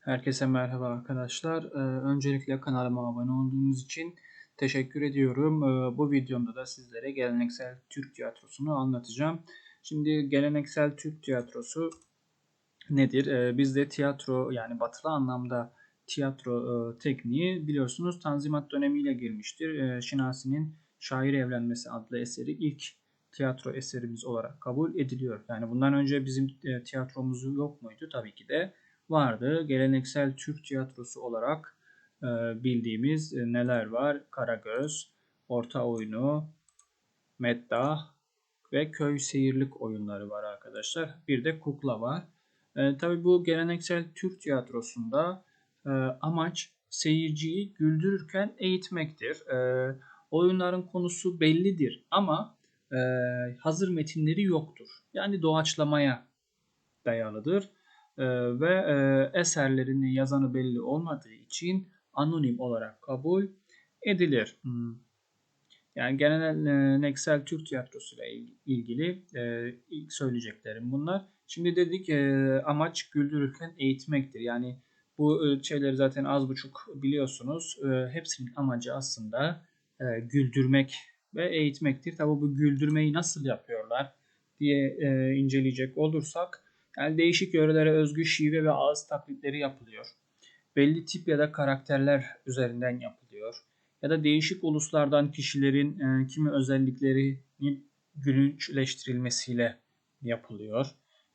Herkese merhaba arkadaşlar. Ee, öncelikle kanalıma abone olduğunuz için teşekkür ediyorum. Ee, bu videomda da sizlere geleneksel Türk tiyatrosunu anlatacağım. Şimdi geleneksel Türk tiyatrosu nedir? Ee, bizde tiyatro yani batılı anlamda tiyatro e, tekniği biliyorsunuz Tanzimat dönemiyle girmiştir. Şinasi'nin Şair Evlenmesi adlı eseri ilk tiyatro eserimiz olarak kabul ediliyor. Yani bundan önce bizim e, tiyatromuz yok muydu? Tabii ki de vardı. Geleneksel Türk tiyatrosu olarak e, bildiğimiz e, neler var? Karagöz, Orta Oyunu, Meddah ve Köy Seyirlik oyunları var arkadaşlar. Bir de kukla var. E, tabii bu geleneksel Türk tiyatrosunda e, amaç seyirciyi güldürürken eğitmektir. Oyunların konusu bellidir ama hazır metinleri yoktur. Yani doğaçlamaya dayalıdır. Ee, ve e, eserlerinin yazanı belli olmadığı için anonim olarak kabul edilir. Hmm. Yani geleneksel Türk tiyatrosu ile ilgili e, ilk söyleyeceklerim bunlar. Şimdi dedik e, amaç güldürürken eğitmektir. Yani bu şeyleri zaten az buçuk biliyorsunuz. Hepsinin amacı aslında güldürmek ve eğitmektir. Tabi bu güldürmeyi nasıl yapıyorlar diye inceleyecek olursak yani değişik yörelere özgü şive ve ağız taklitleri yapılıyor. Belli tip ya da karakterler üzerinden yapılıyor. Ya da değişik uluslardan kişilerin e, kimi özelliklerinin gülünçleştirilmesiyle yapılıyor.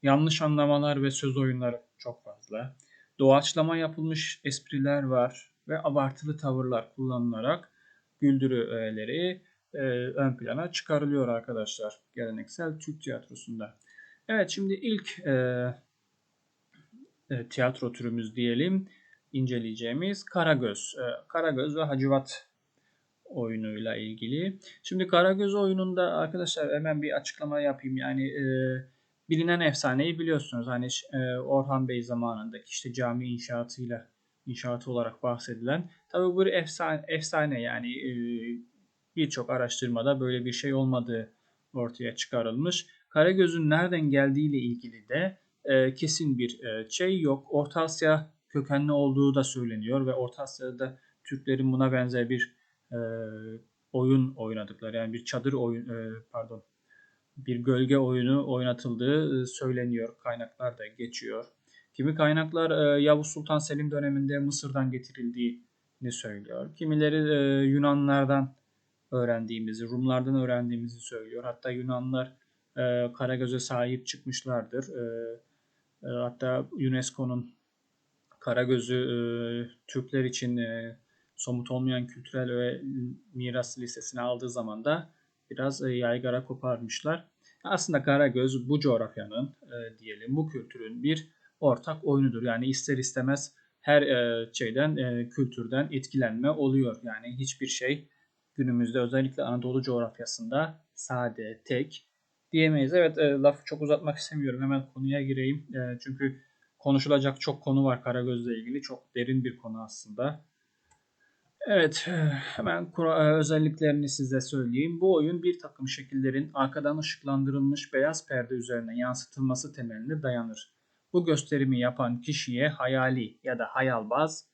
Yanlış anlamalar ve söz oyunları çok fazla. Doğaçlama yapılmış espriler var ve abartılı tavırlar kullanılarak güldürü öğeleri e, ön plana çıkarılıyor arkadaşlar geleneksel Türk tiyatrosunda. Evet şimdi ilk e, e, tiyatro türümüz diyelim inceleyeceğimiz Karagöz. E, Karagöz ve Hacivat oyunuyla ilgili. Şimdi Karagöz oyununda arkadaşlar hemen bir açıklama yapayım. Yani e, bilinen efsaneyi biliyorsunuz. Hani e, Orhan Bey zamanındaki işte cami inşaatıyla inşaatı olarak bahsedilen. Tabi bu efsane, efsane yani e, birçok araştırmada böyle bir şey olmadığı ortaya çıkarılmış. Karagöz'ün nereden geldiği ile ilgili de e, kesin bir e, şey yok. Orta Asya kökenli olduğu da söyleniyor ve Orta Asya'da Türklerin buna benzer bir e, oyun oynadıkları yani bir çadır oyun e, pardon bir gölge oyunu oynatıldığı e, söyleniyor. Kaynaklar da geçiyor. Kimi kaynaklar e, Yavuz Sultan Selim döneminde Mısır'dan getirildiğini söylüyor. Kimileri e, Yunanlardan öğrendiğimizi, Rumlardan öğrendiğimizi söylüyor. Hatta Yunanlar e, Karagöz'e sahip çıkmışlardır. E, e, hatta UNESCO'nun Karagöz'ü e, Türkler için e, somut olmayan kültürel ve miras listesine aldığı zaman da biraz e, yaygara koparmışlar. Aslında Karagöz bu coğrafyanın e, diyelim bu kültürün bir ortak oyunudur. Yani ister istemez her e, şeyden e, kültürden etkilenme oluyor. Yani hiçbir şey günümüzde özellikle Anadolu coğrafyasında sade, tek diyemeyiz. Evet e, lafı çok uzatmak istemiyorum. Hemen konuya gireyim. E, çünkü konuşulacak çok konu var Karagöz'le ilgili. Çok derin bir konu aslında. Evet, e, hemen e, özelliklerini size söyleyeyim. Bu oyun bir takım şekillerin arkadan ışıklandırılmış beyaz perde üzerine yansıtılması temeline dayanır. Bu gösterimi yapan kişiye hayali ya da hayalbaz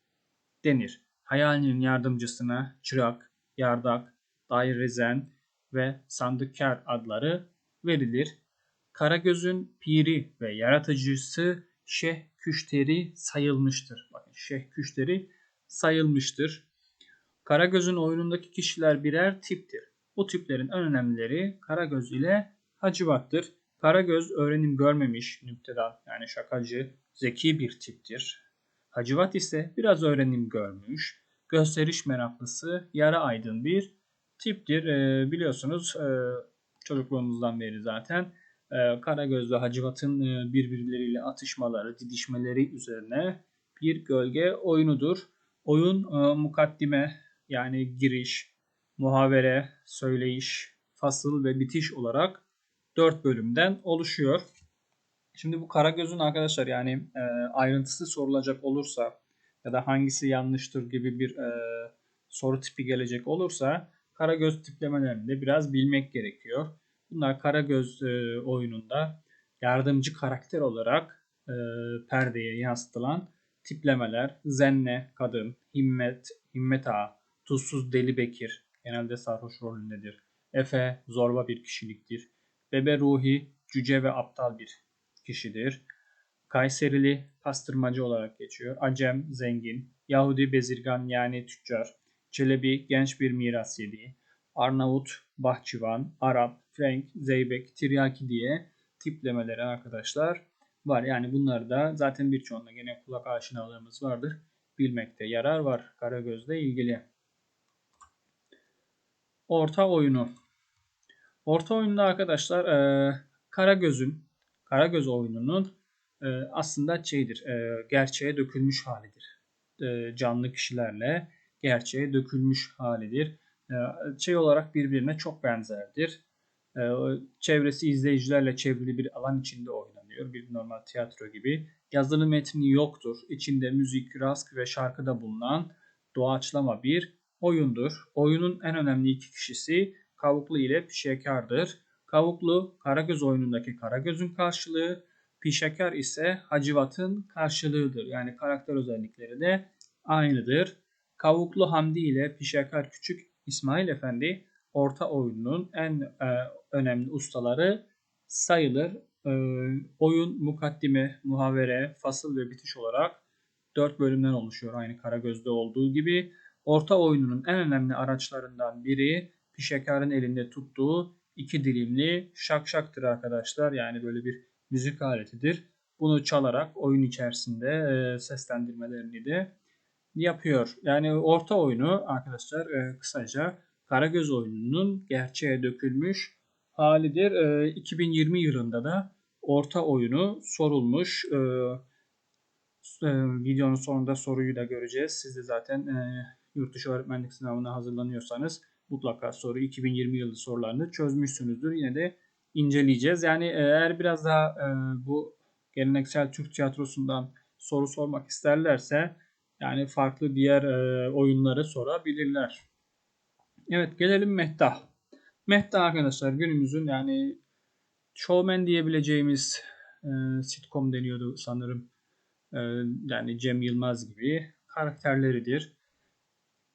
denir. Hayalinin yardımcısına çırak, yardak, dairezen ve sandıkkar adları verilir. Karagöz'ün piri ve yaratıcısı Şeyh Küşteri sayılmıştır. Bakın Şeyh Küşteri sayılmıştır. Karagöz'ün oyunundaki kişiler birer tiptir. Bu tiplerin en önemlileri Karagöz ile Hacivat'tır. Karagöz öğrenim görmemiş, nükteda yani şakacı, zeki bir tiptir. Hacivat ise biraz öğrenim görmüş, gösteriş meraklısı, yara aydın bir tiptir. Ee, biliyorsunuz e, çocukluğumuzdan beri zaten e, Karagöz ve Hacivat'ın birbirleriyle atışmaları, didişmeleri üzerine bir gölge oyunudur. Oyun e, mukaddime yani giriş, muhavere, söyleyiş, fasıl ve bitiş olarak 4 bölümden oluşuyor. Şimdi bu Karagöz'ün arkadaşlar yani e, ayrıntısı sorulacak olursa ya da hangisi yanlıştır gibi bir e, soru tipi gelecek olursa Karagöz tiplemelerini de biraz bilmek gerekiyor. Bunlar Karagöz e, oyununda yardımcı karakter olarak e, perdeye yansıtılan tiplemeler Zenne kadın, Himmet, Himmet Ağa, Tuzsuz Deli Bekir genelde sarhoş rolündedir. Efe zorba bir kişiliktir. Bebe Ruhi cüce ve aptal bir kişidir. Kayserili pastırmacı olarak geçiyor. Acem zengin. Yahudi bezirgan yani tüccar. Çelebi genç bir miras yediği. Arnavut, Bahçıvan, Arap, Frank, Zeybek, Tiryaki diye tiplemeleri arkadaşlar var. Yani bunlar da zaten birçoğunda gene kulak aşinalığımız vardır. Bilmekte yarar var Karagöz'le ilgili. Orta oyunu. Orta oyunda arkadaşlar e, Karagöz'ün Karagöz oyununun e, aslında şeydir, e, gerçeğe dökülmüş halidir. E, canlı kişilerle gerçeğe dökülmüş halidir. E, şey olarak birbirine çok benzerdir. E, çevresi izleyicilerle çevrili bir alan içinde oynanıyor. Bir normal tiyatro gibi. Yazılı metni yoktur. İçinde müzik, rask ve şarkıda bulunan doğaçlama bir oyundur. Oyunun en önemli iki kişisi Kavuklu ile Pişekar'dır. Kavuklu Karagöz oyunundaki Karagöz'ün karşılığı, Pişekar ise Hacivat'ın karşılığıdır. Yani karakter özellikleri de aynıdır. Kavuklu Hamdi ile Pişekar Küçük İsmail Efendi orta oyunun en e, önemli ustaları sayılır. E, oyun mukaddime, muhavere, fasıl ve bitiş olarak 4 bölümden oluşuyor aynı Karagöz'de olduğu gibi. Orta oyununun en önemli araçlarından biri Pişekar'ın elinde tuttuğu iki dilimli şakşaktır arkadaşlar. Yani böyle bir müzik aletidir. Bunu çalarak oyun içerisinde e, seslendirmelerini de yapıyor. Yani orta oyunu arkadaşlar e, kısaca Karagöz oyununun gerçeğe dökülmüş halidir. E, 2020 yılında da orta oyunu sorulmuş. E, e, videonun sonunda soruyu da göreceğiz. Siz de zaten e, yurt dışı öğretmenlik sınavına hazırlanıyorsanız mutlaka soru 2020 yılı sorularını çözmüşsünüzdür. Yine de inceleyeceğiz. Yani eğer biraz daha e, bu geleneksel Türk tiyatrosundan soru sormak isterlerse yani farklı diğer e, oyunları sorabilirler. Evet gelelim Mehtah. Mehtah arkadaşlar günümüzün yani showman diyebileceğimiz e, sitcom deniyordu sanırım. E, yani Cem Yılmaz gibi karakterleridir.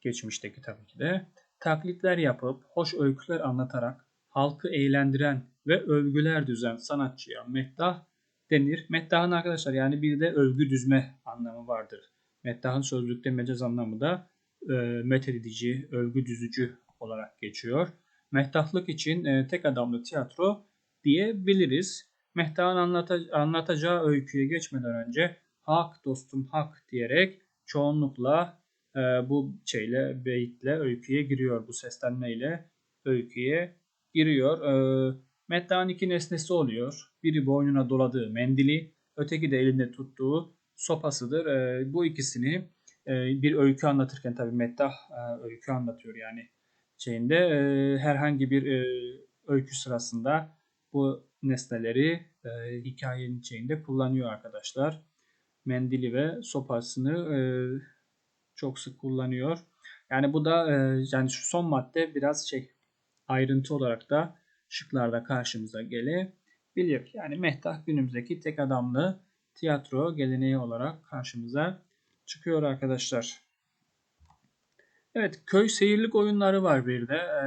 Geçmişteki tabii ki de. Taklitler yapıp hoş öyküler anlatarak halkı eğlendiren ve övgüler düzen sanatçıya Mehtah denir. Mehtah'ın arkadaşlar yani bir de övgü düzme anlamı vardır. Mehtah'ın sözlükte mecaz anlamı da e, methedici, övgü düzücü olarak geçiyor. Mehtahlık için e, tek adamlı tiyatro diyebiliriz. Mehtah'ın anlata, anlatacağı öyküye geçmeden önce hak dostum hak diyerek çoğunlukla e, bu şeyle beyitle öyküye giriyor. Bu seslenmeyle öyküye giriyor. E, Mehtah'ın iki nesnesi oluyor. Biri boynuna doladığı mendili, öteki de elinde tuttuğu sopasıdır. E, bu ikisini e, bir öykü anlatırken tabi Mettah e, öykü anlatıyor yani şeyinde e, herhangi bir e, öykü sırasında bu nesneleri e, hikayenin içinde kullanıyor arkadaşlar. Mendili ve sopasını e, çok sık kullanıyor. Yani bu da e, yani şu son madde biraz şey ayrıntı olarak da şıklarda karşımıza gelebilir. Yani Mehtah günümüzdeki tek adamlı tiyatro geleneği olarak karşımıza çıkıyor arkadaşlar. Evet köy seyirlik oyunları var bir de. E,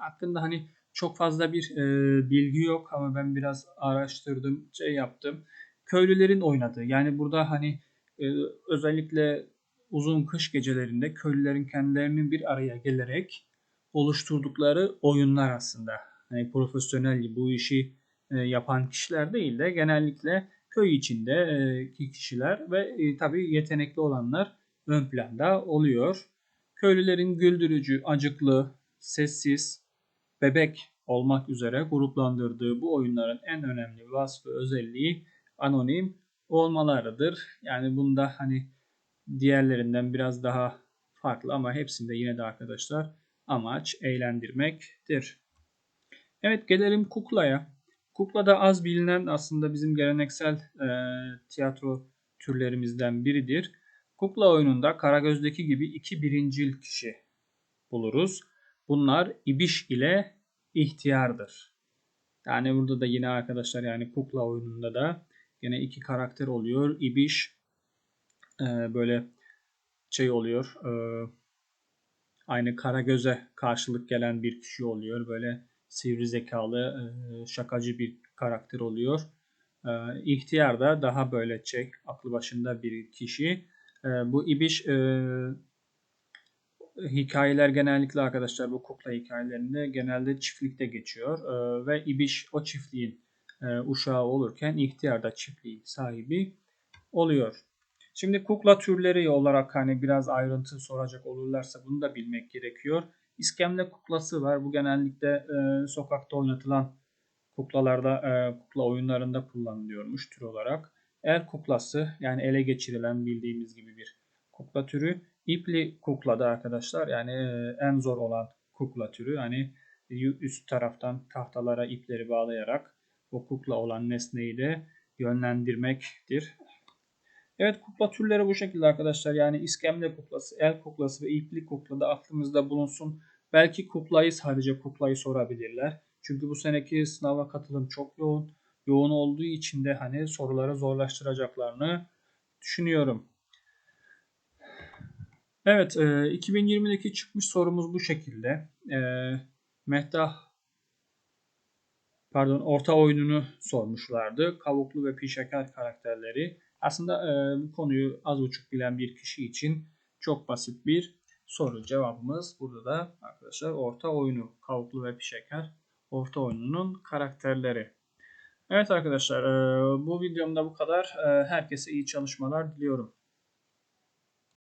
hakkında hani çok fazla bir e, bilgi yok ama ben biraz araştırdım, şey yaptım. Köylülerin oynadığı yani burada hani e, özellikle uzun kış gecelerinde köylülerin kendilerinin bir araya gelerek oluşturdukları oyunlar aslında. Hani profesyonel bu işi e, yapan kişiler değil de genellikle köy içindeki kişiler ve e, tabii yetenekli olanlar ön planda oluyor. Köylülerin güldürücü, acıklı, sessiz, bebek olmak üzere gruplandırdığı bu oyunların en önemli vasfı özelliği anonim olmalarıdır. Yani bunda hani diğerlerinden biraz daha farklı ama hepsinde yine de arkadaşlar amaç eğlendirmektir. Evet gelelim kuklaya. Kukla da az bilinen aslında bizim geleneksel e, tiyatro türlerimizden biridir. Kukla oyununda Karagöz'deki gibi iki birincil kişi buluruz. Bunlar İbiş ile ihtiyardır. Yani burada da yine arkadaşlar yani kukla oyununda da yine iki karakter oluyor. İbiş e, böyle şey oluyor. E, aynı Karagöz'e karşılık gelen bir kişi oluyor. Böyle sivri zekalı, e, şakacı bir karakter oluyor. E, ihtiyar da daha böyle şey, aklı başında bir kişi. E, bu İbiş e, hikayeler genellikle arkadaşlar bu kukla hikayelerinde genelde çiftlikte geçiyor. Ve İbiş o çiftliğin uşağı olurken ihtiyar da çiftliğin sahibi oluyor. Şimdi kukla türleri olarak hani biraz ayrıntı soracak olurlarsa bunu da bilmek gerekiyor. İskemle kuklası var. Bu genellikle e, sokakta oynatılan kuklalarda, e, kukla oyunlarında kullanılıyormuş tür olarak. El kuklası yani ele geçirilen bildiğimiz gibi bir kukla türü. İpli kukla da arkadaşlar yani e, en zor olan kukla türü. Hani üst taraftan tahtalara ipleri bağlayarak o kukla olan nesneyi de yönlendirmektir. Evet kukla türleri bu şekilde arkadaşlar. Yani iskemle kuklası, el kuklası ve ipli kukla da aklımızda bulunsun. Belki kuklayı sadece kuklayı sorabilirler. Çünkü bu seneki sınava katılım çok yoğun. Yoğun olduğu için de hani soruları zorlaştıracaklarını düşünüyorum. Evet, e, 2020'deki çıkmış sorumuz bu şekilde. E, Mehtah pardon orta oyununu sormuşlardı. Kavuklu ve pişeker karakterleri. Aslında e, bu konuyu az buçuk bilen bir kişi için çok basit bir soru. Cevabımız burada da arkadaşlar orta oyunu. Kavuklu ve pişeker orta oyununun karakterleri. Evet arkadaşlar e, bu videomda bu kadar. E, herkese iyi çalışmalar diliyorum.